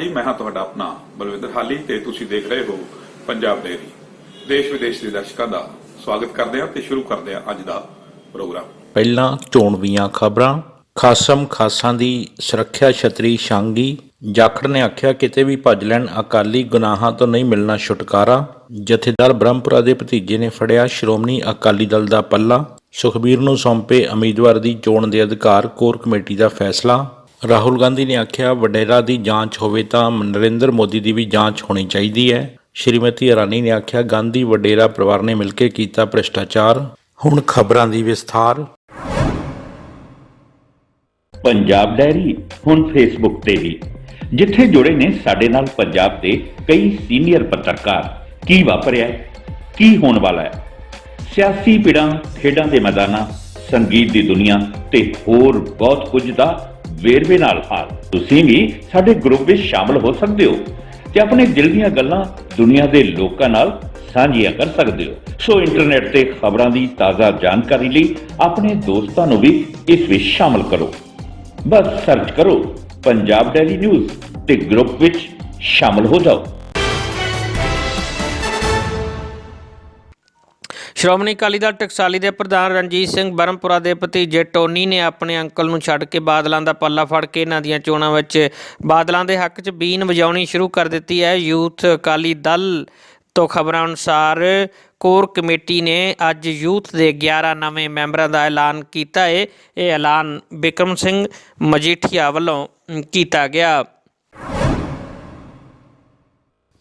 ਜੀ, ਮੈਂ ਹਾਂ ਤੁਹਾਡਾ ਆਪਣਾ ਬਲਵਿੰਦਰ ਹਾਲੀ ਤੇ ਤੁਸੀਂ ਦੇਖ ਰਹੇ ਹੋ ਪੰਜਾਬ ਡੇਰੀ ਦੇਸ਼ ਵਿਦੇਸ਼ ਦੇ ਦਰਸ਼ਕਾਂ ਦਾ ਸਵਾਗਤ ਕਰਦੇ ਹਾਂ ਤੇ ਸ਼ੁਰੂ ਕਰਦੇ ਹਾਂ ਅੱਜ ਦਾ ਪ੍ਰੋਗਰਾਮ। ਪਹਿਲਾਂ ਚੋਣ ਖਬਰਾਂ। ਖਾਸਮ ਖਾਸਾਂ ਦੀ ਸੁਰੱਖਿਆ ਛਤਰੀ ਸ਼ਾਂਗੀ ਜਾਖੜ ਨੇ ਆਖਿਆ ਕਿਤੇ ਵੀ ਭੱਜ ਲੈਣ ਅਕਾਲੀ ਗੁਨਾਹਾਂ ਤੋਂ ਨਹੀਂ ਮਿਲਣਾ ਛੁਟਕਾਰਾ। ਜਥੇਦਾਰ ਬ੍ਰਹਮਪੁਰਾ ਦੇ ਭਤੀਜੇ ਨੇ ਫੜਿਆ ਸ਼੍ਰੋਮਣੀ ਅਕਾਲੀ ਦਲ ਦਾ ਪੱਲਾ। ਸੁਖਬੀਰ ਨੂੰ ਸੌਂਪੇ ਉਮੀਦਵਾਰ ਦੀ ਚੋਣ ਦੇ ਅਧਿਕਾਰ ਕੋਰ ਕਮੇਟੀ ਦਾ ਫੈਸਲਾ। ਰਾਹੁਲ ਗਾਂਧੀ ਨੇ ਆਖਿਆ, ਵਡੇਰਾ ਦੀ ਜਾਂਚ ਹੋਵੇ ਤਾਂ ਨਰਿੰਦਰ ਮੋਦੀ ਦੀ ਵੀ ਜਾਂਚ ਹੋਣੀ ਚਾਹੀਦੀ ਹੈ। ਸ਼੍ਰੀਮਤੀ ਇਰਾਨੀ ਨੇ ਆਖਿਆ, ਗਾਂਧੀ ਵਡੇਰਾ ਪਰਿਵਾਰ ਨੇ ਮਿਲ ਕੇ ਕੀਤਾ ਭ੍ਰਿਸ਼ਟਾਚਾਰ। ਹੁਣ ਖਬਰਾਂ ਦੀ ਵਿਸਥਾਰ। ਪੰਜਾਬ ਡੈਰੀ ਹੁਣ ਫੇਸਬੁੱਕ ਤੇ ਵੀ। ਜਿੱਥੇ ਜੁੜੇ ਨੇ ਸਾਡੇ ਨਾਲ ਪੰਜਾਬ ਦੇ ਕਈ ਸੀਨੀਅਰ ਪੱਤਰਕਾਰ। ਕੀ ਵਾਪਰਿਆ ਕੀ ਹੋਣ ਵਾਲਾ ਹੈ? ਸਿਆਸੀ ਪਿੜਾਂ, ਖੇਡਾਂ ਦੇ ਮੈਦਾਨਾਂ, ਸੰਗੀਤ ਦੀ ਦੁਨੀਆ ਤੇ ਹੋਰ ਬਹੁਤ ਕੁਝ ਦਾ ਵੇਰਵੇ ਨਾਲ ਹਾਲ ਤੁਸੀਂ ਵੀ ਸਾਡੇ ਗਰੁੱਪ ਵਿੱਚ ਸ਼ਾਮਲ ਹੋ ਸਕਦੇ ਹੋ ਤੇ ਆਪਣੇ ਦਿਲ ਦੀਆਂ ਗੱਲਾਂ ਦੁਨੀਆ ਦੇ ਲੋਕਾਂ ਨਾਲ ਸਾਂਝੀਆਂ ਕਰ ਸਕਦੇ ਹੋ। ਸੋ ਇੰਟਰਨੈਟ ਤੇ ਖਬਰਾਂ ਦੀ ਤਾਜ਼ਾ ਜਾਣਕਾਰੀ ਲਈ ਆਪਣੇ ਦੋਸਤਾਂ ਨੂੰ ਵੀ ਇਸ ਵਿੱਚ ਸ਼ਾਮਲ ਕਰੋ। ਬਸ ਸਰਚ ਕਰੋ ਪੰਜਾਬ ਡੈਲੀ ਨਿਊਜ਼ ਤੇ ਗਰੁੱਪ ਵਿੱਚ ਸ਼ਾਮਲ ਹੋ ਜਾਓ। ਸ਼੍ਰੋਮਣੀ ਅਕਾਲੀ ਦਲ ਟਕਸਾਲੀ ਦੇ ਪ੍ਰਧਾਨ ਰਣਜੀਤ ਸਿੰਘ ਬਰਮਪੁਰਾ ਦੇ ਭਤੀਜੇ ਟੋਨੀ ਨੇ ਆਪਣੇ ਅੰਕਲ ਨੂੰ ਛੱਡ ਕੇ ਬਾਦਲਾਂ ਦਾ ਪੱਲਾ ਫੜ ਕੇ ਇਹਨਾਂ ਦੀਆਂ ਚੋਣਾਂ ਵਿੱਚ ਬਾਦਲਾਂ ਦੇ ਹੱਕ 'ਚ ਬੀਨ ਵਜਾਉਣੀ ਸ਼ੁਰੂ ਕਰ ਦਿੱਤੀ ਹੈ। ਯੂਥ ਅਕਾਲੀ ਦਲ ਤੋਂ ਖਬਰਾਂ ਅਨੁਸਾਰ ਕੋਰ ਕਮੇਟੀ ਨੇ ਅੱਜ ਯੂਥ ਦੇ 11 ਨਵੇਂ ਮੈਂਬਰਾਂ ਦਾ ਐਲਾਨ ਕੀਤਾ ਹੈ। ਇਹ ਐਲਾਨ ਬਿਕਰਮ ਸਿੰਘ ਮਜੀਠੀਆ ਵੱਲੋਂ ਕੀਤਾ ਗਿਆ।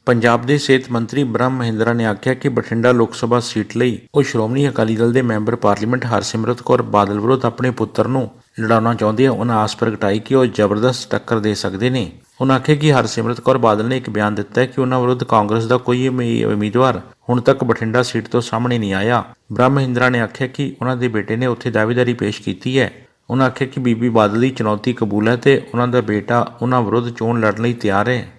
ਪੰਜਾਬ ਦੇ ਸਿਹਤ ਮੰਤਰੀ ਬ੍ਰਹਮ ਮਹਿੰਦਰਾ ਨੇ ਆਖਿਆ ਕਿ ਬਠਿੰਡਾ ਲੋਕ ਸਭਾ ਸੀਟ ਲਈ ਉਹ ਸ਼੍ਰੋਮਣੀ ਅਕਾਲੀ ਦਲ ਦੇ ਮੈਂਬਰ ਪਾਰਲੀਮੈਂਟ ਹਰਸਿਮਰਤ ਕੌਰ ਬਾਦਲ ਵਿਰੁੱਧ ਆਪਣੇ ਪੁੱਤਰ ਨੂੰ ਲੜਾਉਣਾ ਚਾਹੁੰਦੇ ਆ। ਉਹਨਾਂ ਆਸ ਪ੍ਰਗਟਾਈ ਕਿ ਉਹ ਜ਼ਬਰਦਸਤ ਟੱਕਰ ਦੇ ਸਕਦੇ ਨੇ। ਉਹਨਾਂ ਆਖਿਆ ਕਿ ਹਰਸਿਮਰਤ ਕੌਰ ਬਾਦਲ ਨੇ ਇੱਕ ਬਿਆਨ ਦਿੱਤਾ ਹੈ ਕਿ ਉਹਨਾਂ ਵਿਰੁੱਧ ਕਾਂਗਰਸ ਦਾ ਕੋਈ ਉਮੀਦਵਾਰ ਹੁਣ ਤੱਕ ਬਠਿੰਡਾ ਸੀਟ ਤੋਂ ਸਾਹਮਣੇ ਨਹੀਂ ਆਇਆ। ਬ੍ਰਹਮ ਮਹਿੰਦਰਾ ਨੇ ਆਖਿਆ ਕਿ ਉਹਨਾਂ ਦੇ ਬੇਟੇ ਨੇ ਉੱਥੇ ਦਾਅਵੇਦਾਰੀ ਪੇਸ਼ ਕੀਤੀ ਹੈ। ਉਹਨਾਂ ਆਖਿਆ ਕਿ ਬੀਬੀ ਬਾਦਲ ਦੀ ਚੁਣੌਤੀ ਕਬੂਲ ਹੈ ਤੇ ਉਹਨਾਂ ਦਾ ਬੇਟਾ ਉਹਨਾਂ ਵਿਰੁੱਧ ਚੋਣ ਲੜਨ ਲਈ ਤਿਆਰ ਹੈ।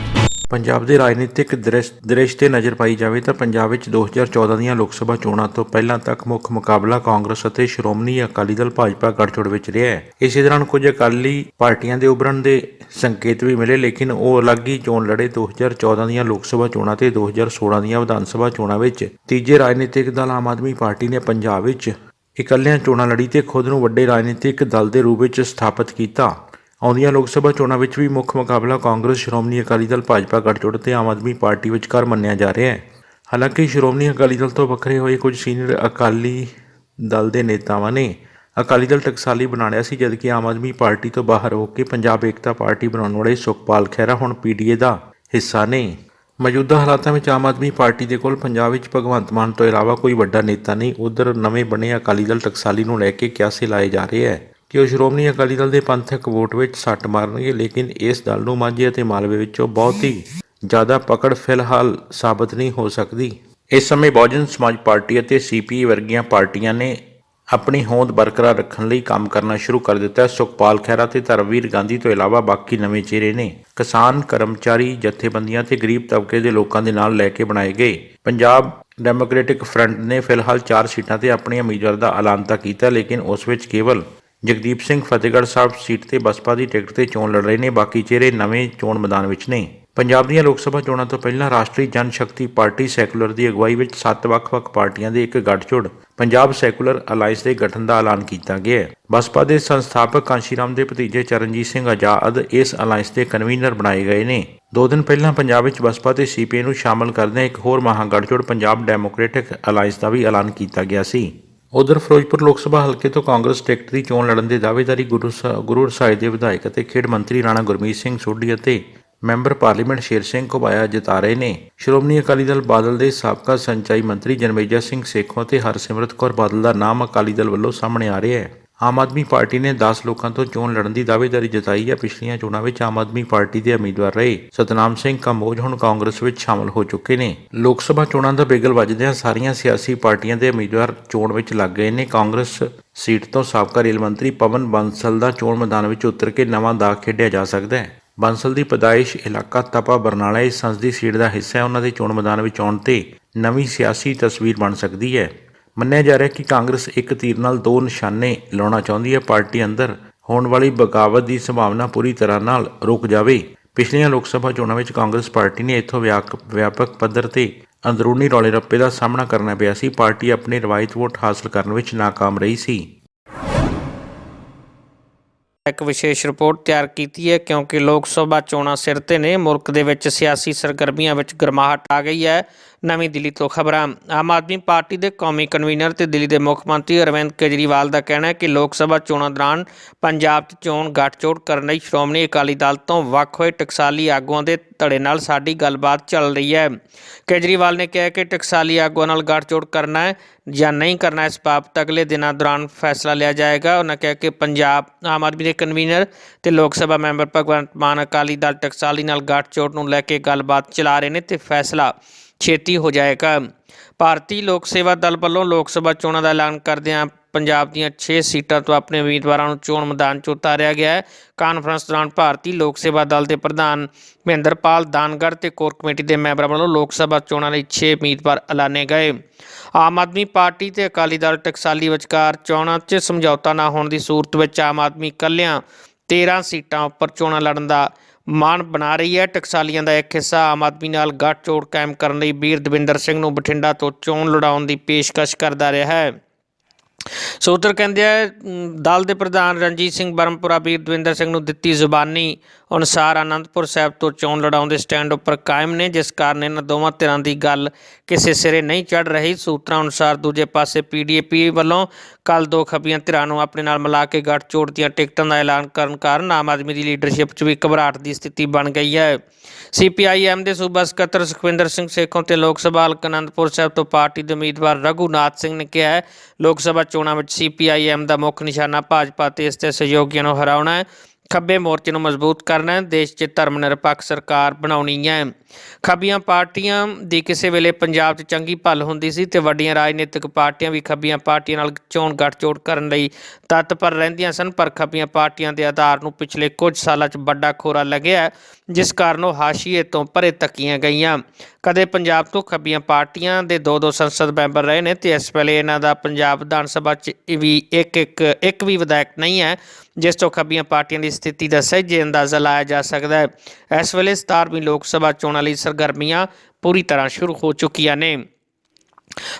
ਪੰਜਾਬ ਦੇ ਰਾਜਨੀਤਿਕ ਦ੍ਰਿਸ਼ ਦ੍ਰਿਸ਼ ਤੇ ਨਜ਼ਰ ਪਾਈ ਜਾਵੇ ਤਾਂ ਪੰਜਾਬ ਵਿੱਚ 2014 ਦੀਆਂ ਲੋਕ ਸਭਾ ਚੋਣਾਂ ਤੋਂ ਪਹਿਲਾਂ ਤੱਕ ਮੁੱਖ ਮੁਕਾਬਲਾ ਕਾਂਗਰਸ ਅਤੇ ਸ਼੍ਰੋਮਣੀ ਅਕਾਲੀ ਦਲ ਭਾਜਪਾ ਗੱਠਜੋੜ ਵਿੱਚ ਰਿਹਾ ਹੈ। ਇਸੇ ਦੌਰਾਨ ਕੁਝ ਅਕਾਲੀ ਪਾਰਟੀਆਂ ਦੇ ਉਭਰਨ ਦੇ ਸੰਕੇਤ ਵੀ ਮਿਲੇ, ਲੇਕਿਨ ਉਹ ਅਲੱਗ ਹੀ ਚੋਣ ਲੜੇ 2014 ਦੀਆਂ ਲੋਕ ਸਭਾ ਚੋਣਾਂ ਤੇ 2016 ਦੀਆਂ ਵਿਧਾਨ ਸਭਾ ਚੋਣਾਂ ਵਿੱਚ। ਤੀਜੇ ਰਾਜਨੀਤਿਕ ਦਲ ਆਮ ਆਦਮੀ ਪਾਰਟੀ ਨੇ ਪੰਜਾਬ ਵਿੱਚ ਇਕੱਲਿਆਂ ਚੋਣਾਂ ਲੜੀ ਤੇ ਖੁਦ ਨੂੰ ਵੱਡੇ ਰਾਜਨੀਤਿਕ ਦਲ ਦੇ ਰੂਪ ਵਿੱਚ ਸਥਾਪਿਤ ਕੀਤਾ। ਆਉਂਦੀਆਂ ਲੋਕ ਸਭਾ ਚੋਣਾਂ ਵਿੱਚ ਵੀ ਮੁੱਖ ਮੁਕਾਬਲਾ ਕਾਂਗਰਸ, ਸ਼੍ਰੋਮਣੀ ਅਕਾਲੀ ਦਲ, ਭਾਜਪਾ, ਗੱਠਜੋੜ ਤੇ ਆਮ ਆਦਮੀ ਪਾਰਟੀ ਵਿਚਕਾਰ ਮੰਨਿਆ ਜਾ ਰਿਹਾ ਹੈ। ਹਾਲਾਂਕਿ ਸ਼੍ਰੋਮਣੀ ਅਕਾਲੀ ਦਲ ਤੋਂ ਵੱਖਰੇ ਹੋਏ ਕੁਝ ਸੀਨੀਅਰ ਅਕਾਲੀ ਦਲ ਦੇ ਨੇਤਾਵਾਂ ਨੇ ਅਕਾਲੀ ਦਲ ਟਕਸਾਲੀ ਬਣਾ ਲਿਆ ਸੀ, ਜਦਕਿ ਆਮ ਆਦਮੀ ਪਾਰਟੀ ਤੋਂ ਬਾਹਰ ਹੋ ਕੇ ਪੰਜਾਬ ਏਕਤਾ ਪਾਰਟੀ ਬਣਾਉਣ ਵਾਲੇ ਸੁਖਪਾਲ ਖਹਿਰਾ ਹੁਣ ਪੀਡੀਏ ਦਾ ਹਿੱਸਾ ਨੇ। ਮੌਜੂਦਾ ਹਾਲਾਤਾਂ ਵਿੱਚ ਆਮ ਆਦਮੀ ਪਾਰਟੀ ਦੇ ਕੋਲ ਪੰਜਾਬ ਵਿੱਚ ਭਗਵੰਤ ਮਾਨ ਤੋਂ ਇਲਾਵਾ ਕੋਈ ਵੱਡਾ ਨੇਤਾ ਨਹੀਂ, ਉਧਰ ਨਵੇਂ ਬਣੇ ਅਕਾਲੀ ਦਲ ਟਕਸਾਲੀ ਨੂੰ ਲੈ ਕੇ ਕਿਆਸੇ ਲਾਏ ਜਾ ਰਹੇ ਹੈ। ਕਿ ਉਹ ਸ਼੍ਰੋਮਣੀ ਅਕਾਲੀ ਦਲ ਦੇ ਪੰਥਕ ਵੋਟ ਵਿੱਚ ਸੱਟ ਮਾਰਨਗੇ, ਲੇਕਿਨ ਇਸ ਦਲ ਨੂੰ ਮਾਝੇ ਅਤੇ ਮਾਲਵੇ ਵਿੱਚੋਂ ਬਹੁਤ ਹੀ ਜ਼ਿਆਦਾ ਪਕੜ ਫਿਲਹਾਲ ਸਾਬਤ ਨਹੀਂ ਹੋ ਸਕਦੀ। ਇਸ ਸਮੇਂ ਬਹੁਜਨ ਸਮਾਜ ਪਾਰਟੀ ਅਤੇ ਸੀਪੀ ਵਰਗੀਆਂ ਪਾਰਟੀਆਂ ਨੇ ਆਪਣੀ ਹੋਂਦ ਬਰਕਰਾਰ ਰੱਖਣ ਲਈ ਕੰਮ ਕਰਨਾ ਸ਼ੁਰੂ ਕਰ ਦਿੱਤਾ। ਹੈ ਸੁਖਪਾਲ ਖਹਿਰਾ ਤੇ ਧਰਮਵੀਰ ਗਾਂਧੀ ਤੋਂ ਇਲਾਵਾ ਬਾਕੀ ਨਵੇਂ ਚਿਹਰੇ ਨੇ ਕਿਸਾਨ, ਕਰਮਚਾਰੀ, ਜਥੇਬੰਦੀਆਂ ਤੇ ਗਰੀਬ ਤਬਕੇ ਦੇ ਲੋਕਾਂ ਦੇ ਨਾਲ ਲੈ ਕੇ ਬਣਾਏ ਗਏ। ਪੰਜਾਬ ਡੈਮੋਕ੍ਰੈਟਿਕ ਫਰੰਟ ਨੇ ਫਿਲਹਾਲ 4 ਸੀਟਾਂ ਤੇ ਆਪਣੇ ਉਮੀਦਵਾਰ ਦਾ ਐਲਾਨ ਤਾਂ ਕੀਤਾ, ਲੇਕਿਨ ਉਸ ਵਿੱਚ ਕੇਵਲ ਜਗਦੀਪ ਸਿੰਘ ਫਤਿਹਗੜ੍ਹ ਸਾਹਿਬ ਸੀਟ ਤੇ ਬਸਪਾ ਦੀ ਟਿਕਟ ਤੇ ਚੋਣ ਲੜ ਰਹੇ ਨੇ, ਬਾਕੀ ਚਿਹਰੇ ਨਵੇਂ ਚੋਣ ਮੈਦਾਨ ਵਿੱਚ ਨੇ। ਪੰਜਾਬ ਦੀਆਂ ਲੋਕ ਸਭਾ ਚੋਣਾਂ ਤੋਂ ਪਹਿਲਾਂ ਰਾਸ਼ਟਰੀ ਜਨ ਸ਼ਕਤੀ ਪਾਰਟੀ ਸੈਕੂਲਰ ਦੀ ਅਗਵਾਈ ਵਿੱਚ ਸੱਤ ਵੱਖ-ਵੱਖ ਪਾਰਟੀਆਂ ਦੇ ਇੱਕ ਗੱਠਜੋੜ ਪੰਜਾਬ ਸੈਕੂਲਰ ਅਲਾਈਅੰਸ ਦੇ ਗਠਨ ਦਾ ਐਲਾਨ ਕੀਤਾ ਗਿਆ ਹੈ। ਬਸਪਾ ਦੇ ਸੰਸਥਾਪਕ ਕਾਂਸ਼ੀਰਾਮ ਦੇ ਭਤੀਜੇ ਚਰਨਜੀਤ ਸਿੰਘ ਆਜ਼ਾਦ ਇਸ ਅਲਾਈਅੰਸ ਦੇ ਕਨਵੀਨਰ ਬਣਾਏ ਗਏ ਨੇ। ਦੋ ਦਿਨ ਪਹਿਲਾਂ ਪੰਜਾਬ ਵਿੱਚ ਬਸਪਾ ਤੇ ਸੀਪੀਆਈ ਨੂੰ ਸ਼ਾਮਲ ਕਰਦਿਆਂ ਇੱਕ ਹੋਰ ਮਹਾਗੜਜੋੜ ਪੰਜਾਬ ਡੈਮੋਕ੍ਰੈਟਿਕ ਅਲਾਈਅੰਸ ਦਾ ਵੀ ਐਲਾਨ ਕੀਤਾ ਗਿਆ ਸੀ। ਉਧਰ ਫਿਰੋਜ਼ਪੁਰ ਲੋਕ ਸਭਾ ਹਲਕੇ ਤੋਂ ਕਾਂਗਰਸ ਟਿਕਟ ਦੀ ਚੋਣ ਲੜਨ ਦੇ ਦਾਅਵੇਦਾਰੀ ਗੁਰੂ ਸਾ- ਗੁਰੂ ਸਾਹਿਬ ਦੇ ਵਿਧਾਇਕ ਅਤੇ ਖੇਡ ਮੰਤਰੀ ਰਾਣਾ ਗੁਰਮੀਤ ਸਿੰਘ ਸੋਢੀ ਅਤੇ ਮੈਂਬਰ ਪਾਰਲੀਮੈਂਟ ਸ਼ੇਰ ਸਿੰਘ ਘੁਬਾਇਆ ਜਤਾ ਰਹੇ ਨੇ। ਸ਼੍ਰੋਮਣੀ ਅਕਾਲੀ ਦਲ ਬਾਦਲ ਦੇ ਸਾਬਕਾ ਸਿੰਚਾਈ ਮੰਤਰੀ ਜਨਮੇਜਾ ਸਿੰਘ ਸੇਖੋਂ ਤੇ ਹਰਸਿਮਰਤ ਕੌਰ ਬਾਦਲ ਦਾ ਨਾਮ ਅਕਾਲੀ ਦਲ ਵੱਲੋਂ ਸਾਹਮਣੇ ਆ ਰਿਹਾ ਹੈ। ਆਮ ਆਦਮੀ ਪਾਰਟੀ ਨੇ 10 ਲੋਕਾਂ ਤੋਂ ਚੋਣ ਲੜਨ ਦੀ ਦਾਅਵੇਦਾਰੀ ਜਤਾਈ ਹੈ। ਪਿਛਲੀਆਂ ਚੋਣਾਂ ਵਿੱਚ ਆਮ ਆਦਮੀ ਪਾਰਟੀ ਦੇ ਉਮੀਦਵਾਰ ਰਹੇ। ਸਤਨਾਮ ਸਿੰਘ ਕੰਬੋਜ ਹੁਣ ਕਾਂਗਰਸ ਵਿੱਚ ਸ਼ਾਮਲ ਹੋ ਚੁੱਕੇ ਨੇ। ਲੋਕ ਸਭਾ ਚੋਣਾਂ ਦਾ ਬਿਗਲ ਵੱਜਦਿਆਂ ਸਾਰੀਆਂ ਸਿਆਸੀ ਪਾਰਟੀਆਂ ਦੇ ਉਮੀਦਵਾਰ ਚੋਣ ਵਿੱਚ ਲੱਗ ਗਏ ਨੇ। ਕਾਂਗਰਸ ਸੀਟ ਤੋਂ ਸਾਬਕਾ ਰੇਲ ਮੰਤਰੀ ਪਵਨ ਬੰਸਲ ਦਾ ਚੋਣ ਮੈਦਾਨ ਵਿੱਚ ਉਤਰ ਕੇ ਨਵਾਂ ਦਾਅ ਖੇਡਿਆ ਜਾ ਸਕਦਾ ਹੈ। ਬਾਂਸਲ ਦੀ ਪਦਾਇਸ਼ ਇਲਾਕਾ ਤਪਾ ਬਰਨਾਲਾ ਇਸ ਸੰਸਦੀ ਸੀਟ ਦਾ ਹਿੱਸਾ ਹੈ। ਉਹਨਾਂ ਦੇ ਚੋਣ ਮੈਦਾਨ ਵਿੱਚ ਆਉਣ ਤੇ ਨਵੀਂ ਸਿਆਸੀ ਤਸਵੀਰ ਬਣ ਸਕਦੀ ਹੈ। ਮੰਨਿਆ ਜਾ ਰਿਹਾ ਕਿ ਕਾਂਗਰਸ ਇੱਕ ਤੀਰ ਨਾਲ ਦੋ ਨਿਸ਼ਾਨੇ ਲਾਉਣਾ ਚਾਹੁੰਦੀ ਹੈ। ਪਾਰਟੀ ਅੰਦਰ ਹੋਣ ਵਾਲੀ ਬਗਾਵਤ ਦੀ ਸੰਭਾਵਨਾ ਪੂਰੀ ਤਰ੍ਹਾਂ ਨਾਲ ਰੁਕ ਜਾਵੇ। ਪਿਛਲੀਆਂ ਲੋਕ ਸਭਾ ਚੋਣਾਂ ਵਿੱਚ ਕਾਂਗਰਸ ਪਾਰਟੀ ਨੇ ਇੱਥੋਂ ਵਿਆਕ- ਵਿਆਪਕ ਪੱਧਰ ਤੇ ਅੰਦਰੂਨੀ ਰੌਲੇ ਰੱਪੇ ਦਾ ਸਾਹਮਣਾ ਕਰਨਾ ਪਿਆ ਸੀ। ਪਾਰਟੀ ਆਪਣੇ ਰਵਾਇਤ ਵੋਟ ਹਾਸਲ ਕਰਨ ਵਿੱਚ ਨਾਕਾਮ ਰਹੀ ਸੀ। ਇੱਕ ਵਿਸ਼ੇਸ਼ ਰਿਪੋਰਟ ਤਿਆਰ ਕੀਤੀ ਹੈ ਕਿਉਂਕਿ ਲੋਕ ਸਭਾ ਚੋਣਾਂ ਸਿਰ ਤੇ ਨੇ। ਮੁਲਕ ਦੇ ਵਿੱਚ ਸਿਆਸੀ ਸਰਗਰਮੀਆਂ ਵਿੱਚ ਗਰਮਾਹਟ ਆ ਗਈ ਹੈ। ਨਵੀਂ ਦਿੱਲੀ ਤੋਂ ਖਬਰਾਂ। ਆਮ ਆਦਮੀ ਪਾਰਟੀ ਦੇ ਕੌਮੀ ਕਨਵੀਨਰ ਤੇ ਦਿੱਲੀ ਦੇ ਮੁੱਖ ਮੰਤਰੀ ਅਰਵਿੰਦ ਕੇਜਰੀਵਾਲ ਦਾ ਕਹਿਣਾ ਹੈ ਕਿ ਲੋਕ ਸਭਾ ਚੋਣਾਂ ਦੌਰਾਨ ਪੰਜਾਬ 'ਚ ਚੋਣ ਗੱਠਜੋੜ ਕਰਨ ਲਈ ਸ਼੍ਰੋਮਣੀ ਅਕਾਲੀ ਦਲ ਤੋਂ ਵੱਖ ਹੋਏ ਟਕਸਾਲੀ ਆਗੂਆਂ ਦੇ ਧੜੇ ਨਾਲ ਸਾਡੀ ਗੱਲਬਾਤ ਚੱਲ ਰਹੀ ਹੈ। ਕੇਜਰੀਵਾਲ ਨੇ ਕਿਹਾ ਕਿ ਟਕਸਾਲੀ ਆਗੂਆਂ ਨਾਲ ਗੱਠਜੋੜ ਕਰਨਾ ਹੈ ਜਾਂ ਨਹੀਂ ਕਰਨਾ, ਇਸ ਬਾਬਤ ਅਗਲੇ ਦਿਨਾਂ ਦੌਰਾਨ ਫੈਸਲਾ ਲਿਆ ਜਾਏਗਾ। ਉਹਨਾਂ ਕਿਹਾ ਕਿ ਪੰਜਾਬ ਆਮ ਆਦਮੀ ਦੇ ਕਨਵੀਨਰ ਤੇ ਲੋਕ ਸਭਾ ਮੈਂਬਰ ਭਗਵੰਤ ਮਾਨ ਅਕਾਲੀ ਦਲ ਟਕਸਾਲੀ ਨਾਲ ਗੱਠਜੋੜ ਨੂੰ ਲੈ ਕੇ ਗੱਲਬਾਤ ਚਲਾ ਰਹੇ ਨੇ ਤੇ ਫੈਸਲਾ ਛੇਤੀ ਹੋ ਜਾਏਗਾ। ਭਾਰਤੀ ਲੋਕ ਸੇਵਾ ਦਲ ਵੱਲੋਂ ਲੋਕ ਸਭਾ ਚੋਣਾਂ ਦਾ ਐਲਾਨ ਕਰਦਿਆਂ ਪੰਜਾਬ ਦੀਆਂ 6 ਸੀਟਾਂ ਤੋਂ ਆਪਣੇ ਉਮੀਦਵਾਰਾਂ ਨੂੰ ਚੋਣ ਮੈਦਾਨ 'ਚ ਉਤਾਰਿਆ ਗਿਆ ਹੈ। ਕਾਨਫਰੰਸ ਦੌਰਾਨ ਭਾਰਤੀ ਲੋਕ ਸੇਵਾ ਦਲ ਦੇ ਪ੍ਰਧਾਨ ਮਹਿੰਦਰਪਾਲ ਦਾਨਗੜ ਤੇ ਕੋਰ ਕਮੇਟੀ ਦੇ ਮੈਂਬਰਾਂ ਵੱਲੋਂ ਲੋਕ ਸਭਾ ਚੋਣਾਂ ਲਈ 6 ਉਮੀਦਵਾਰ ਐਲਾਨੇ ਗਏ। ਆਮ ਆਦਮੀ ਪਾਰਟੀ ਤੇ ਅਕਾਲੀ ਦਲ ਟਕਸਾਲੀ ਵਿਚਕਾਰ ਚੋਣਾਂ 'ਚ ਸਮਝੌਤਾ ਨਾ ਹੋਣ ਦੀ ਸੂਰਤ ਵਿੱਚ ਆਮ ਆਦਮੀ ਇਕੱਲਿਆਂ 13 ਸੀਟਾਂ ਉੱਪਰ ਚੋਣਾਂ ਲੜਨ ਦਾ ਮਾਨ ਬਣਾ ਰਹੀ ਹੈ। ਟਕਸਾਲੀਆਂ ਦਾ ਇੱਕ ਹਿੱਸਾ ਆਮ ਆਦਮੀ ਨਾਲ ਗੱਠਜੋੜ ਕਾਇਮ ਕਰਨ ਲਈ ਵੀਰ ਦਵਿੰਦਰ ਸਿੰਘ ਨੂੰ ਬਠਿੰਡਾ ਤੋਂ ਚੋਣ ਲੜਾਉਣ ਦੀ ਪੇਸ਼ਕਸ਼ ਕਰਦਾ ਰਿਹਾ ਹੈ। ਸੂਤਰ ਕਹਿੰਦੇ ਆ ਦਲ ਦੇ ਪ੍ਰਧਾਨ ਰਣਜੀਤ ਸਿੰਘ ਬਰਮਪੁਰਾ ਵੀਰ ਦਵਿੰਦਰ ਸਿੰਘ ਨੂੰ ਦਿੱਤੀ ਜ਼ੁਬਾਨੀ ਅਨੁਸਾਰ ਅਨੰਦਪੁਰ ਸਾਹਿਬ ਤੋਂ ਚੋਣ ਲੜਾਉਣ ਦੇ ਸਟੈਂਡ ਉੱਪਰ ਕਾਇਮ ਨੇ, ਜਿਸ ਕਾਰਨ ਇਹਨਾਂ ਦੋਵਾਂ ਧਿਰਾਂ ਦੀ ਗੱਲ ਕਿਸੇ ਸਿਰੇ ਨਹੀਂ ਚੜ ਰਹੀ। ਸੂਤਰਾਂ ਅਨੁਸਾਰ ਦੂਜੇ ਪਾਸੇ ਪੀਡੀਏਪੀ ਵੱਲੋਂ ਕੱਲ ਦੋ ਖੱਬੀਆਂ ਧਿਰਾਂ ਨੂੰ ਆਪਣੇ ਨਾਲ ਮਿਲਾ ਕੇ ਗੱਠਜੋੜ ਦੀਆਂ ਟਿਕਟਾਂ ਦਾ ਐਲਾਨ ਕਰਨ ਕਾਰਨ ਆਮ ਆਦਮੀ ਦੀ ਲੀਡਰਸ਼ਿਪ 'ਚ ਵੀ ਘਬਰਾਹਟ ਦੀ ਸਥਿਤੀ ਬਣ ਗਈ ਹੈ। ਸੀਪੀਆਈਐਮ ਦੇ ਸੂਬਾ ਸਕੱਤਰ ਸੁਖਵਿੰਦਰ ਸਿੰਘ ਸੇਖੋਂ ਤੇ ਲੋਕ ਸਭਾ ਹਲਕਾ ਅਨੰਦਪੁਰ ਸਾਹਿਬ ਤੋਂ ਪਾਰਟੀ ਦੇ ਉਮੀਦਵਾਰ ਰਘੂਨਾਥ ਸਿੰਘ ਨੇ ਕਿਹਾ ਹੈ, ਲੋਕ ਸਭਾ ਚੋਣਾਂ ਵਿੱਚ ਸੀਪੀਆਈਐਮ ਦਾ ਮੁੱਖ ਨਿਸ਼ਾਨਾ ਭਾਜਪਾ ਤੇ ਇਸ ਦੇ ਸਹਿਯੋਗੀਆਂ ਨੂੰ ਹਰਾਉਣਾ ਹੈ। ਖੱਬੇ ਮੋਰਚੇ ਨੂੰ ਮਜ਼ਬੂਤ ਕਰਨਾ ਹੈ। ਦੇਸ਼ 'ਚ ਧਰਮ ਨਿਰਪੱਖ ਸਰਕਾਰ ਬਣਾਉਣੀ ਹੈ। ਖੱਬੀਆਂ ਪਾਰਟੀਆਂ ਦੀ ਕਿਸੇ ਵੇਲੇ ਪੰਜਾਬ 'ਚ ਚੰਗੀ ਭੱਲ ਹੁੰਦੀ ਸੀ ਤੇ ਵੱਡੀਆਂ ਰਾਜਨੀਤਿਕ ਪਾਰਟੀਆਂ ਵੀ ਖੱਬੀਆਂ ਪਾਰਟੀਆਂ ਨਾਲ ਚੋਣ ਗੱਠਜੋੜ ਕਰਨ ਲਈ ਤਤਪਰ ਰਹਿੰਦੀਆਂ ਸਨ, ਪਰ ਖੱਬੀਆਂ ਪਾਰਟੀਆਂ ਦੇ ਆਧਾਰ ਨੂੰ ਪਿਛਲੇ ਕੁਝ ਸਾਲਾਂ 'ਚ ਵੱਡਾ ਖੋਰਾ ਲੱਗਿਆ ਜਿਸ ਕਾਰਨ ਉਹ ਹਾਸ਼ੀਏ ਤੋਂ ਪਰੇ ਤੱਕੀਆਂ ਗਈਆਂ। ਕਦੇ ਪੰਜਾਬ ਤੋਂ ਖੱਬੀਆਂ ਪਾਰਟੀਆਂ ਦੇ ਦੋ ਦੋ ਸੰਸਦ ਮੈਂਬਰ ਰਹੇ ਨੇ ਤੇ ਇਸ ਵੇਲੇ ਇਹਨਾਂ ਦਾ ਪੰਜਾਬ ਵਿਧਾਨ ਸਭਾ 'ਚ ਵੀ ਇੱਕ ਇੱਕ ਇੱਕ ਵੀ ਵਿਧਾਇਕ ਨਹੀਂ ਹੈ, ਜਿਸ ਤੋਂ ਖੱਬੀਆਂ ਪਾਰਟੀਆਂ ਦੀ ਸਥਿਤੀ ਦਾ ਸਹਿਜੇ ਅੰਦਾਜ਼ਾ ਲਾਇਆ ਜਾ ਸਕਦਾ ਹੈ। ਇਸ ਵੇਲੇ 17ਵੀਂ ਲੋਕ ਸਭਾ ਚੋਣਾਂ ਲਈ ਸਰਗਰਮੀਆਂ ਪੂਰੀ ਤਰ੍ਹਾਂ ਸ਼ੁਰੂ ਹੋ ਚੁੱਕੀਆਂ ਨੇ।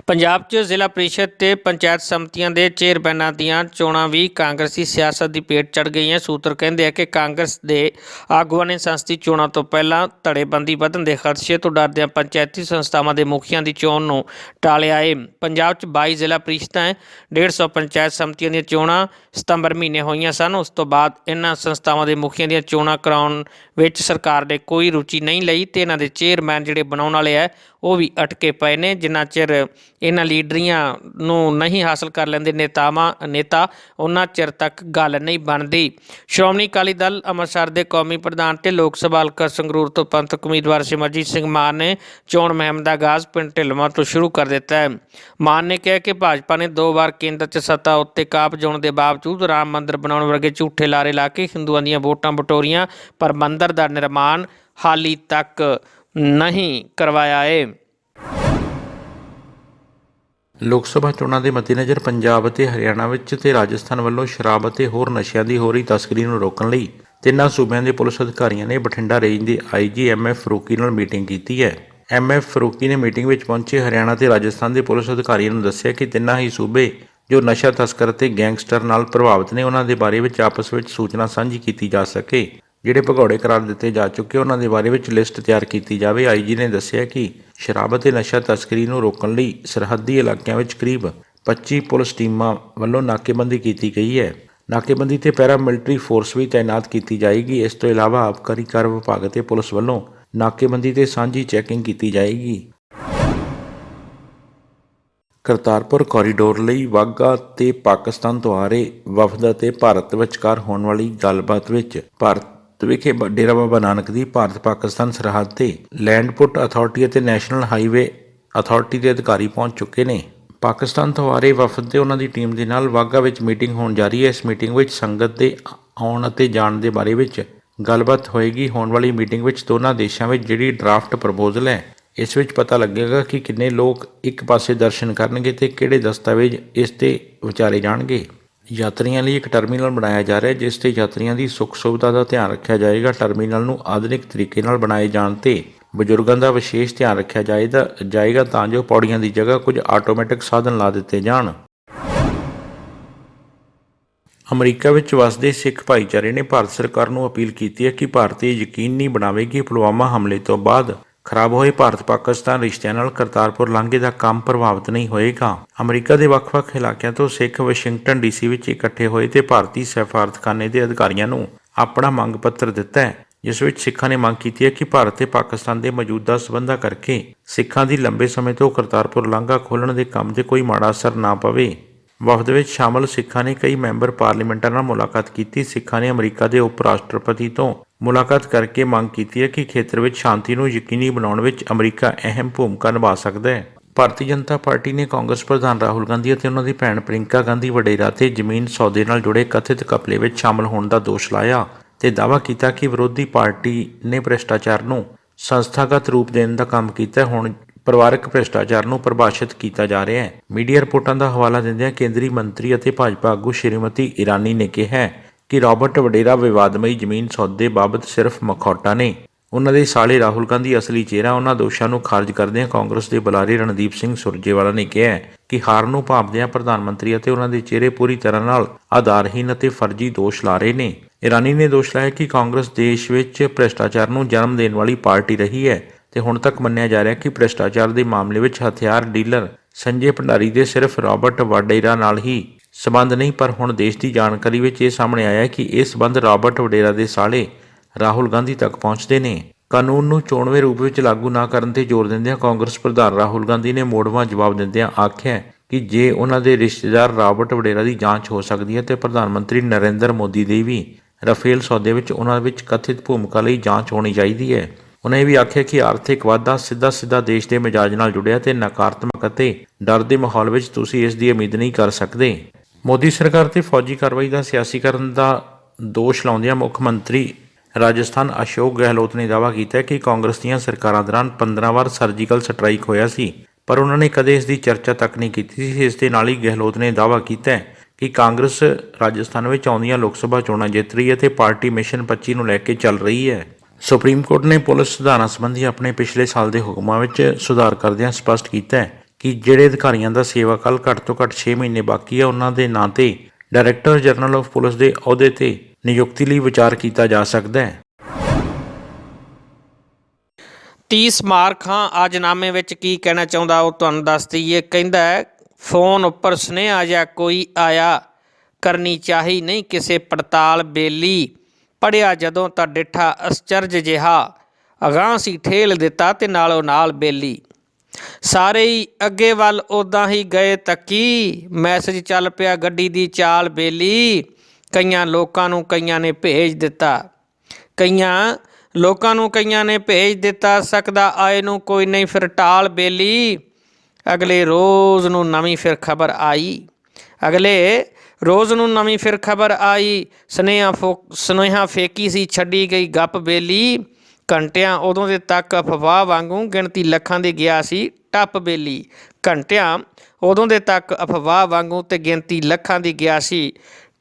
ਪੰਜਾਬ 'ਚ ਜ਼ਿਲ੍ਹਾ ਪ੍ਰੀਸ਼ਦ ਤੇ ਪੰਚਾਇਤ ਸਮਤੀਆਂ ਦੇ ਚੇਅਰਮੈਨਾਂ ਦੀਆਂ ਚੋਣਾਂ ਵੀ ਕਾਂਗਰਸੀ ਸਿਆਸਤ ਦੀ ਪੇਟ ਚੜ ਗਈਆਂ। ਸੂਤਰ ਕਹਿੰਦੇ ਆ ਕਿ ਕਾਂਗਰਸ ਦੇ ਆਗੂਆਂ ਨੇ ਸੰਸਦੀ ਚੋਣਾਂ ਤੋਂ ਪਹਿਲਾਂ ਧੜੇਬੰਦੀ ਵਧਣ ਦੇ ਖਦਸ਼ੇ ਤੋਂ ਡਰਦਿਆਂ ਪੰਚਾਇਤੀ ਸੰਸਥਾਵਾਂ ਦੇ ਮੁਖੀਆਂ ਦੀ ਚੋਣ ਨੂੰ ਟਾਲਿਆ ਏ ਪੰਜਾਬ 'ਚ 22 ਜ਼ਿਲ੍ਹਾ ਪ੍ਰੀਸ਼ਦਾਂ ਹੈ 150 ਪੰਚਾਇਤ ਸਮਤੀਆਂ ਦੀਆਂ ਚੋਣਾਂ ਸਤੰਬਰ ਮਹੀਨੇ ਹੋਈਆਂ ਸਨ। ਉਸ ਤੋਂ ਬਾਅਦ ਇਹਨਾਂ ਸੰਸਥਾਵਾਂ ਦੇ ਮੁਖੀਆਂ ਦੀਆਂ ਚੋਣਾਂ ਕਰਾਉਣ ਵਿੱਚ ਸਰਕਾਰ ਨੇ ਕੋਈ ਰੁਚੀ ਨਹੀਂ ਲਈ ਤੇ ਇਹਨਾਂ ਦੇ ਚੇਅਰਮੈਨ ਜਿਹੜੇ ਬਣਾਉਣ ਵਾਲੇ ਆ, ਉਹ ਵੀ ਅਟਕੇ ਪਏ ਨੇ। ਜਿਨ੍ਹਾਂ ਚਿਰ ਇਹਨਾਂ ਲੀਡਰੀਆਂ ਨੂੰ ਨਹੀਂ ਹਾਸਲ ਕਰ ਲੈਂਦੇ ਨੇਤਾਵਾਂ, ਨੇਤਾ, ਉਹਨਾਂ ਚਿਰ ਤੱਕ ਗੱਲ ਨਹੀਂ ਬਣਦੀ। ਸ਼੍ਰੋਮਣੀ ਅਕਾਲੀ ਦਲ ਅੰਮ੍ਰਿਤਸਰ ਦੇ ਕੌਮੀ ਪ੍ਰਧਾਨ ਤੇ ਲੋਕ ਸਭਾ ਹਲਕਾ ਸੰਗਰੂਰ ਤੋਂ ਪੰਥਕ ਉਮੀਦਵਾਰ ਸਿਮਰਜੀਤ ਸਿੰਘ ਮਾਨ ਨੇ ਚੋਣ ਮੁਹਿੰਮ ਦਾ ਆਗਾਜ਼ ਪਿੰਡ ਢਿਲਵਾਂ ਤੋਂ ਸ਼ੁਰੂ ਕਰ ਦਿੱਤਾ ਹੈ। ਮਾਨ ਨੇ ਕਿਹਾ ਕਿ ਭਾਜਪਾ ਨੇ ਦੋ ਵਾਰ ਕੇਂਦਰ 'ਚ ਸੱਤਾ ਉੱਤੇ ਕਾਬਜ ਜਾਣ ਦੇ ਬਾਵਜੂਦ ਰਾਮ ਮੰਦਿਰ ਬਣਾਉਣ ਵਰਗੇ ਝੂਠੇ ਲਾਰੇ ਲਾ ਕੇ ਹਿੰਦੂਆਂ ਦੀਆਂ ਵੋਟਾਂ ਬਟੋਰੀਆਂ ਪਰ ਮੰਦਿਰ ਦਾ ਨਿਰਮਾਣ ਹਾਲੀ ਤੱਕ ਨਹੀਂ ਕਰਵਾਇਆ ਏ। ਲੋਕ ਸਭਾ ਚੋਣਾਂ ਦੇ ਮੱਦੇਨਜ਼ਰ ਪੰਜਾਬ ਅਤੇ ਹਰਿਆਣਾ ਵਿੱਚ ਤੇ ਰਾਜਸਥਾਨ ਵੱਲੋਂ ਸ਼ਰਾਬ ਅਤੇ ਹੋਰ ਨਸ਼ਿਆਂ ਦੀ ਹੋ ਰਹੀ ਤਸਕਰੀ ਨੂੰ ਰੋਕਣ ਲਈ ਤਿੰਨਾਂ ਸੂਬਿਆਂ ਦੇ ਪੁਲਿਸ ਅਧਿਕਾਰੀਆਂ ਨੇ ਬਠਿੰਡਾ ਰੇਂਜ ਦੇ ਆਈਜੀ ਐਮਐਫ ਫਰੂਕੀ ਨਾਲ ਮੀਟਿੰਗ ਕੀਤੀ ਹੈ। ਐਮਐਫ ਫਰੂਕੀ ਨੇ ਮੀਟਿੰਗ ਵਿੱਚ ਪਹੁੰਚੇ ਹਰਿਆਣਾ ਤੇ ਰਾਜਸਥਾਨ ਦੇ ਪੁਲਿਸ ਅਧਿਕਾਰੀਆਂ ਨੂੰ ਦੱਸਿਆ ਕਿ ਤਿੰਨਾਂ ਹੀ ਸੂਬੇ ਜੋ ਨਸ਼ਾ ਤਸਕਰ ਅਤੇ ਗੈਂਗਸਟਰ ਨਾਲ ਪ੍ਰਭਾਵਿਤ ਨੇ, ਉਹਨਾਂ ਦੇ ਬਾਰੇ ਵਿੱਚ ਆਪਸ ਵਿੱਚ ਸੂਚਨਾ ਸਾਂਝੀ ਕੀਤੀ ਜਾ ਸਕੇ। ਜਿਹੜੇ ਭਗੌੜੇ ਕਰਾਰ ਦਿੱਤੇ ਜਾ ਚੁੱਕੇ, ਉਹਨਾਂ ਦੇ ਬਾਰੇ ਵਿੱਚ ਲਿਸਟ ਤਿਆਰ ਕੀਤੀ ਜਾਵੇ। ਆਈਜੀ ਨੇ ਦੱਸਿਆ ਕਿ ਸ਼ਰਾਬ ਅਤੇ ਨਸ਼ਾ ਤਸਕਰੀ ਨੂੰ ਰੋਕਣ ਲਈ ਸਰਹੱਦੀ ਇਲਾਕਿਆਂ ਵਿੱਚ ਕਰੀਬ 25 ਪੁਲਿਸ ਟੀਮਾਂ ਵੱਲੋਂ ਨਾਕੇਬੰਦੀ ਕੀਤੀ ਗਈ ਹੈ। ਨਾਕੇਬੰਦੀ ਤੇ ਪੈਰਾ ਮਿਲਟਰੀ ਫੋਰਸ ਵੀ ਤਾਇਨਾਤ ਕੀਤੀ ਜਾਏਗੀ। ਇਸ ਤੋਂ ਇਲਾਵਾ ਆਬਕਾਰੀ ਕਰ ਵਿਭਾਗ ਅਤੇ ਪੁਲਿਸ ਵੱਲੋਂ ਨਾਕੇਬੰਦੀ ਤੇ ਸਾਂਝੀ ਚੈਕਿੰਗ ਕੀਤੀ ਜਾਏਗੀ। ਕਰਤਾਰਪੁਰ ਕੋਰੀਡੋਰ ਲਈ ਵਾਘਾ ਤੇ ਪਾਕਿਸਤਾਨ ਤੋਂ ਆ ਰਹੇ ਵਫਦ ਅਤੇ ਭਾਰਤ ਵਿਚਕਾਰ ਹੋਣ ਵਾਲੀ ਗੱਲਬਾਤ ਵਿੱਚ ਭਾਰਤ ਵਿਖੇ ਡੇਰਾ ਬਾਬਾ ਨਾਨਕ ਦੀ ਭਾਰਤ ਪਾਕਿਸਤਾਨ ਸਰਹੱਦ ਤੇ ਲੈਂਡ ਪੁੱਟ ਅਥਾਰਟੀ ਅਤੇ ਨੈਸ਼ਨਲ ਹਾਈਵੇ ਅਥਾਰਟੀ ਦੇ ਅਧਿਕਾਰੀ ਪਹੁੰਚ ਚੁੱਕੇ ਨੇ। ਪਾਕਿਸਤਾਨ ਤੋਂ ਆ ਰਹੇ ਵਫਦ ਤੇ ਉਹਨਾਂ ਦੀ ਟੀਮ ਦੇ ਨਾਲ ਵਾਘਾ ਵਿੱਚ ਮੀਟਿੰਗ ਹੋਣ ਜਾ ਰਹੀ ਹੈ। ਇਸ ਮੀਟਿੰਗ ਵਿੱਚ ਸੰਗਤ ਦੇ ਆਉਣ ਅਤੇ ਜਾਣ ਦੇ ਬਾਰੇ ਵਿੱਚ ਗੱਲਬਾਤ ਹੋਏਗੀ। ਹੋਣ ਵਾਲੀ ਮੀਟਿੰਗ ਵਿੱਚ ਦੋਨਾਂ ਦੇਸ਼ਾਂ ਵਿੱਚ ਜਿਹੜੀ ਡਰਾਫਟ ਪ੍ਰਪੋਜ਼ਲ ਹੈ, ਇਸ ਵਿੱਚ ਪਤਾ ਲੱਗੇਗਾ ਕਿ ਕਿੰਨੇ ਲੋਕ ਇੱਕ ਪਾਸੇ ਦਰਸ਼ਨ ਕਰਨਗੇ ਤੇ ਕਿਹੜੇ ਦਸਤਾਵੇਜ਼ ਇਸ ਤੇ ਵਿਚਾਰੇ ਜਾਣਗੇ। ਯਾਤਰੀਆਂ ਲਈ ਇੱਕ ਟਰਮੀਨਲ ਬਣਾਇਆ ਜਾ ਰਿਹਾ ਹੈ, ਜਿਸ ਤੇ ਯਾਤਰੀਆਂ ਦੀ ਸੁੱਖ ਸੁਵਿਧਾ ਦਾ ਧਿਆਨ ਰੱਖਿਆ ਜਾਏਗਾ। ਟਰਮੀਨਲ ਨੂੰ ਆਧੁਨਿਕ ਤਰੀਕੇ ਨਾਲ ਬਣਾਏ ਜਾਣ ਤੇ ਬਜ਼ੁਰਗਾਂ ਦਾ ਵਿਸ਼ੇਸ਼ ਧਿਆਨ ਰੱਖਿਆ ਜਾਏਗਾ ਜਾਏਗਾ ਤਾਂ ਜੋ ਪੌੜੀਆਂ ਦੀ ਜਗ੍ਹਾ ਕੁਝ ਆਟੋਮੈਟਿਕ ਸਾਧਨ ਲਾ ਦਿੱਤੇ ਜਾਣ। ਅਮਰੀਕਾ ਵਿੱਚ ਵਸਦੇ ਸਿੱਖ ਭਾਈਚਾਰੇ ਨੇ ਭਾਰਤ ਸਰਕਾਰ ਨੂੰ ਅਪੀਲ ਕੀਤੀ ਹੈ ਕਿ ਭਾਰਤ ਇਹ ਯਕੀਨੀ ਬਣਾਵੇ ਕਿ ਪੁਲਵਾਮਾ ਹਮਲੇ ਤੋਂ ਬਾਅਦ ਖਰਾਬ ਹੋਏ ਭਾਰਤ-ਪਾਕਿਸਤਾਨ ਰਿਸ਼ਤਿਆਂ ਨਾਲ ਕਰਤਾਰਪੁਰ ਲਾਂਘੇ ਦਾ ਕੰਮ ਪ੍ਰਭਾਵਿਤ ਨਹੀਂ ਹੋਏਗਾ। ਅਮਰੀਕਾ ਦੇ ਵੱਖ-ਵੱਖ ਇਲਾਕਿਆਂ ਤੋਂ ਸਿੱਖ ਵਾਸ਼ਿੰਗਟਨ ਡੀਸੀ ਵਿੱਚ ਇਕੱਠੇ ਹੋਏ ਤੇ ਭਾਰਤੀ ਸਫਾਰਤਖਾਨੇ ਦੇ ਅਧਿਕਾਰੀਆਂ ਨੂੰ ਆਪਣਾ ਮੰਗ ਪੱਤਰ ਦਿੱਤਾ ਹੈ, ਜਿਸ ਵਿੱਚ ਸਿੱਖਾਂ ਨੇ ਮੰਗ ਕੀਤੀ ਹੈ ਕਿ ਭਾਰਤ ਤੇ ਪਾਕਿਸਤਾਨ ਦੇ ਮੌਜੂਦਾ ਸਬੰਧਾਂ ਕਰਕੇ ਸਿੱਖਾਂ ਦੀ ਲੰਬੇ ਸਮੇਂ ਤੋਂ ਕਰਤਾਰਪੁਰ ਲਾਂਘਾ ਖੋਲ੍ਹਣ ਦੇ ਕੰਮ ਤੇ ਕੋਈ ਮਾੜਾ ਅਸਰ ਨਾ ਪਵੇ। ਵਫਦ ਵਿੱਚ ਸ਼ਾਮਲ ਸਿੱਖਾਂ ਨੇ ਕਈ ਮੈਂਬਰ ਪਾਰਲੀਮੈਂਟਾਂ ਨਾਲ ਮੁਲਾਕਾਤ ਕੀਤੀ। ਸਿੱਖਾਂ ਨੇ ਅਮਰੀਕਾ ਦੇ ਉਪ ਰਾਸ਼ਟਰਪਤੀ ਤੋਂ ਮੁਲਾਕਾਤ ਕਰਕੇ ਮੰਗ ਕੀਤੀ ਹੈ ਕਿ ਖੇਤਰ ਵਿੱਚ ਸ਼ਾਂਤੀ ਨੂੰ ਯਕੀਨੀ ਬਣਾਉਣ ਵਿੱਚ ਅਮਰੀਕਾ ਅਹਿਮ ਭੂਮਿਕਾ ਨਿਭਾ ਸਕਦਾ ਹੈ। ਭਾਰਤੀ ਜਨਤਾ ਪਾਰਟੀ ਨੇ ਕਾਂਗਰਸ ਪ੍ਰਧਾਨ ਰਾਹੁਲ ਗਾਂਧੀ ਅਤੇ ਉਹਨਾਂ ਦੀ ਭੈਣ ਪ੍ਰਿੰਕਾ ਗਾਂਧੀ ਵਡੇਰਾ ਤੇ ਜ਼ਮੀਨ ਸੌਦੇ ਨਾਲ ਜੁੜੇ ਕਥਿਤ ਕਪਲੇ ਵਿੱਚ ਸ਼ਾਮਲ ਹੋਣ ਦਾ ਦੋਸ਼ ਲਾਇਆ ਤੇ ਦਾਅਵਾ ਕੀਤਾ ਕਿ ਵਿਰੋਧੀ ਪਾਰਟੀ ਨੇ ਭ੍ਰਿਸ਼ਟਾਚਾਰ ਨੂੰ ਸੰਸਥਾਗਤ ਰੂਪ ਦੇਣ ਦਾ ਕੰਮ ਕੀਤਾ ਹੁਣ ਪਰਿਵਾਰਕ ਭ੍ਰਿਸ਼ਟਾਚਾਰ ਨੂੰ ਪਰਿਭਾਸ਼ਿਤ ਕੀਤਾ ਜਾ ਰਿਹਾ ਹੈ। ਮੀਡੀਆ ਰਿਪੋਰਟਾਂ ਦਾ ਹਵਾਲਾ ਦਿੰਦਿਆਂ ਕੇਂਦਰੀ ਮੰਤਰੀ ਅਤੇ ਭਾਜਪਾ ਆਗੂ ਸ਼੍ਰੀਮਤੀ ਇਰਾਨੀ ਨੇ ਕਿਹਾ ਕਿ ਰਾਬਰਟ ਵਡੇਰਾ ਵਿਵਾਦਮਈ ਜ਼ਮੀਨ ਸੌਦੇ ਬਾਬਤ ਸਿਰਫ ਮਖੌਟਾ ਨੇ। ਉਹਨਾਂ ਦੇ ਸਾਲੇ ਰਾਹੁਲ ਗਾਂਧੀ ਅਸਲੀ ਚਿਹਰਾ ਉਹਨਾਂ ਦੋਸ਼ਾਂ ਨੂੰ ਖਾਰਜ ਕਰਦਿਆਂ ਕਾਂਗਰਸ ਦੇ ਬੁਲਾਰੇ ਰਣਦੀਪ ਸਿੰਘ ਸੁਰਜੇਵਾਲਾ ਨੇ ਕਿਹਾ ਕਿ ਹਾਰ ਨੂੰ ਭਾਂਪਦਿਆਂ ਪ੍ਰਧਾਨ ਮੰਤਰੀ ਅਤੇ ਉਹਨਾਂ ਦੇ ਚਿਹਰੇ ਪੂਰੀ ਤਰ੍ਹਾਂ ਨਾਲ ਆਧਾਰਹੀਨ ਅਤੇ ਫਰਜ਼ੀ ਦੋਸ਼ ਲਾ ਰਹੇ ਨੇ। ਇਰਾਨੀ ਨੇ ਦੋਸ਼ ਲਾਇਆ ਕਿ ਕਾਂਗਰਸ ਦੇਸ਼ ਵਿੱਚ ਭ੍ਰਿਸ਼ਟਾਚਾਰ ਨੂੰ ਜਨਮ ਦੇਣ ਵਾਲੀ ਪਾਰਟੀ ਰਹੀ ਹੈ ਤੇ ਹੁਣ ਤੱਕ ਮੰਨਿਆ ਜਾ ਰਿਹਾ ਕਿ ਭ੍ਰਿਸ਼ਟਾਚਾਰ ਦੇ ਮਾਮਲੇ ਵਿੱਚ ਹਥਿਆਰ ਡੀਲਰ ਸੰਜੇ ਭੰਡਾਰੀ ਦੇ ਸਿਰਫ ਰਾਬਰਟ ਵਾਡੇਰਾ ਨਾਲ ਹੀ ਸਬੰਧ ਨਹੀਂ, ਪਰ ਹੁਣ ਦੇਸ਼ ਦੀ ਜਾਣਕਾਰੀ ਵਿੱਚ ਇਹ ਸਾਹਮਣੇ ਆਇਆ ਕਿ ਇਹ ਸਬੰਧ ਰਾਬਰਟ ਵਡੇਰਾ ਦੇ ਸਾਲੇ ਰਾਹੁਲ ਗਾਂਧੀ ਤੱਕ ਪਹੁੰਚਦੇ ਨੇ। ਕਾਨੂੰਨ ਨੂੰ ਚੋਣਵੇਂ ਰੂਪ ਵਿੱਚ ਲਾਗੂ ਨਾ ਕਰਨ ਤੇ ਜ਼ੋਰ ਦਿੰਦਿਆਂ ਕਾਂਗਰਸ ਪ੍ਰਧਾਨ ਰਾਹੁਲ ਗਾਂਧੀ ਨੇ ਮੋੜਵਾਂ ਜਵਾਬ ਦਿੰਦਿਆਂ ਆਖਿਆ ਕਿ ਜੇ ਉਹਨਾਂ ਦੇ ਰਿਸ਼ਤੇਦਾਰ ਰਾਬਰਟ ਵਡੇਰਾ ਦੀ ਜਾਂਚ ਹੋ ਸਕਦੀ ਹੈ ਤੇ ਪ੍ਰਧਾਨ ਮੰਤਰੀ ਨਰਿੰਦਰ ਮੋਦੀ ਦੀ ਵੀ ਰਫੇਲ ਸੌਦੇ ਵਿੱਚ ਉਹਨਾਂ ਵਿੱਚ ਕਥਿਤ ਭੂਮਿਕਾ ਲਈ ਜਾਂਚ ਹੋਣੀ ਚਾਹੀਦੀ ਹੈ। ਉਹਨਾਂ ਇਹ ਵੀ ਆਖਿਆ ਕਿ ਆਰਥਿਕ ਵਾਧਾ ਸਿੱਧਾ ਸਿੱਧਾ ਦੇਸ਼ ਦੇ ਮਿਜਾਜ ਨਾਲ ਜੁੜਿਆ ਤੇ ਨਕਾਰਾਤਮਕ ਅਤੇ ਡਰ ਦੇ ਮਾਹੌਲ ਵਿੱਚ ਤੁਸੀਂ ਇਸ ਦੀ ਉਮੀਦ ਨਹੀਂ ਕਰ ਸਕਦੇ। ਮੋਦੀ ਸਰਕਾਰ ਤੇ ਫੌਜੀ ਕਾਰਵਾਈ ਦਾ ਸਿਆਸੀਕਰਨ ਦਾ ਦੋਸ਼ ਲਾਉਂਦਿਆਂ ਮੁੱਖ ਮੰਤਰੀ ਰਾਜਸਥਾਨ ਅਸ਼ੋਕ ਗਹਿਲੋਤ ਨੇ ਦਾਅਵਾ ਕੀਤਾ ਕਿ ਕਾਂਗਰਸ ਦੀਆਂ ਸਰਕਾਰਾਂ ਦੌਰਾਨ 15 ਵਾਰ ਸਰਜੀਕਲ ਸਟ੍ਰਾਈਕ ਹੋਇਆ ਸੀ, ਪਰ ਉਹਨਾਂ ਨੇ ਕਦੇ ਇਸ ਦੀ ਚਰਚਾ ਤੱਕ ਨਹੀਂ ਕੀਤੀ ਸੀ। ਇਸ ਦੇ ਨਾਲ ਹੀ ਗਹਿਲੋਤ ਨੇ ਦਾਅਵਾ ਕੀਤਾ ਕਿ ਕਾਂਗਰਸ ਰਾਜਸਥਾਨ ਵਿੱਚ ਆਉਂਦੀਆਂ ਲੋਕ ਸਭਾ ਚੋਣਾਂ ਜਿੱਤ ਰਹੀ ਹੈ ਤੇ ਪਾਰਟੀ ਮਿਸ਼ਨ 25 ਨੂੰ ਲੈ ਕੇ ਚੱਲ ਰਹੀ ਹੈ। ਸੁਪਰੀਮ ਕੋਰਟ ਨੇ ਪੁਲਿਸ ਸੁਧਾਰਾਂ ਸੰਬੰਧੀ ਆਪਣੇ ਪਿਛਲੇ ਸਾਲ ਦੇ ਹੁਕਮਾਂ ਵਿੱਚ ਸੁਧਾਰ ਕਰਦਿਆਂ ਸਪਸ਼ਟ ਕੀਤਾ ਹੈ ਕਿ ਜਿਹੜੇ ਅਧਿਕਾਰੀਆਂ ਦਾ ਸੇਵਾ ਕਾਲ ਘੱਟ ਤੋਂ ਘੱਟ 6 ਮਹੀਨੇ ਬਾਕੀ ਹੈ ਉਹਨਾਂ ਦੇ ਨਾਂ ਤੇ ਡਾਇਰੈਕਟਰ ਜਨਰਲ ਆਫ ਪੁਲਿਸ ਦੇ ਅਹੁਦੇ ਤੇ ਨਿਯੁਕਤੀ ਲਈ ਵਿਚਾਰ ਕੀਤਾ ਜਾ ਸਕਦਾ ਹੈ। 30 ਮਾਰ ਖਾਂ ਵਿੱਚ ਕੀ ਕਹਿਣਾ ਚਾਹੁੰਦਾ ਉਹ ਤੁਹਾਨੂੰ ਦੱਸ ਦਈਏ। ਕਹਿੰਦਾ ਫੋਨ ਉੱਪਰ ਸੁਨੇਹਾ ਜਾਂ ਕੋਈ ਆਇਆ, ਕਰਨੀ ਚਾਹੀ ਨਹੀਂ, ਕਿਸੇ ਪੜਤਾਲ ਬੇਲੀ। ਪੜਿਆ ਜਦੋਂ ਤਾਂ ਡਿੱਠਾ ਅਸਚਰਜ ਜਿਹਾ, ਅਗਾਂਹ ਸੀ ਠੇਲ ਦਿੱਤਾ ਤੇ ਨਾਲੋਂ ਨਾਲ ਬੇਲੀ। ਸਾਰੇ ਹੀ ਅੱਗੇ ਵੱਲ ਉਦਾਂ ਹੀ ਗਏ ਤੱਕੀ ਮੈਸੇਜ ਚੱਲ ਪਿਆ ਗੱਡੀ ਦੀ ਚਾਲ ਬੇਲੀ। ਕਈਆਂ ਲੋਕਾਂ ਨੂੰ ਕਈਆਂ ਨੇ ਭੇਜ ਦਿੱਤਾ। ਕਈਆਂ ਲੋਕਾਂ ਨੂੰ ਕਈਆਂ ਨੇ ਭੇਜ ਦਿੱਤਾ, ਸਕਦਾ ਆਏ ਨੂੰ ਕੋਈ ਨਹੀਂ ਫਿਰ ਟਾਲ ਬੇਲੀ। ਅਗਲੇ ਰੋਜ਼ ਨੂੰ ਨਵੀਂ ਫਿਰ ਖਬਰ ਆਈ। ਅਗਲੇ ਰੋਜ਼ ਨੂੰ ਨਵੀਂ ਫਿਰ ਖਬਰ ਆਈ। ਸਨੇਹਾ ਫੋ, ਸੁਨੇਹਾ ਫੇਕੀ ਸੀ, ਛੱਡੀ ਗਈ ਗੱਪ ਬੇਲੀ। ਘੰਟਿਆਂ ਉਦੋਂ ਦੇ ਤੱਕ ਅਫਵਾਹ ਵਾਂਗੂ ਗਿਣਤੀ ਲੱਖਾਂ ਦੀ ਗਿਆ ਸੀ ਟੱਪ ਬੇਲੀ। ਘੰਟਿਆਂ ਉਦੋਂ ਦੇ ਤੱਕ ਅਫਵਾਹ ਵਾਂਗੂ ਤੇ ਗਿਣਤੀ ਲੱਖਾਂ ਦੀ ਗਿਆ ਸੀ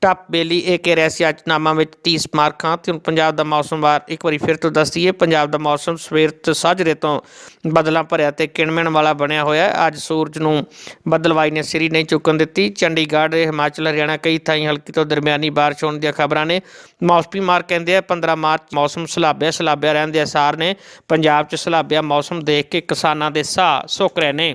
ਟੱਪ ਬੇਲੀ ਇਹ ਕਹਿ ਰਿਹਾ ਸੀ, ਅੱਜ ਨਾਮਾ ਵਿੱਚ 30 ਮਾਰਕਾਂ ਤੇ ਹੁਣ ਪੰਜਾਬ ਦਾ ਮੌਸਮ ਵਾਰ ਇੱਕ ਵਾਰੀ ਫਿਰ ਤੋਂ ਦੱਸ ਦਈਏ ਪੰਜਾਬ ਦਾ ਮੌਸਮ ਸਵੇਰ ਤੋਂ ਸਾਜਰੇ ਤੋਂ ਬਦਲਾਂ ਭਰਿਆ ਤੇ ਕਿਣਮਣ ਵਾਲਾ ਬਣਿਆ ਹੋਇਆ ਹੈ। ਅੱਜ ਸੂਰਜ ਨੂੰ ਬਦਲਵਾਈ ਨੇ ਸਿਰੀ ਨਹੀਂ ਚੁੱਕਣ ਦਿੱਤੀ। ਚੰਡੀਗੜ੍ਹ, ਹਿਮਾਚਲ, ਹਰਿਆਣਾ ਕਈ ਥਾਈਂ ਹਲਕੀ ਤੋਂ ਦਰਮਿਆਨੀ ਬਾਰਿਸ਼ ਹੋਣ ਦੀਆਂ ਖਬਰਾਂ ਨੇ। ਮੌਸਮੀ ਮਾਰ ਕਹਿੰਦੇ ਆ 15 ਮਾਰਚ ਮੌਸਮ ਸਲਾਬਿਆ ਸਲਾਬਿਆ ਰਹਿਣ ਦੇ ਅਸਾਰ ਨੇ। ਪੰਜਾਬ 'ਚ ਸਲਾਬਿਆ ਮੌਸਮ ਦੇਖ ਕੇ ਕਿਸਾਨਾਂ ਦੇ ਸਾਹ ਸੁੱਕ ਰਹੇ ਨੇ।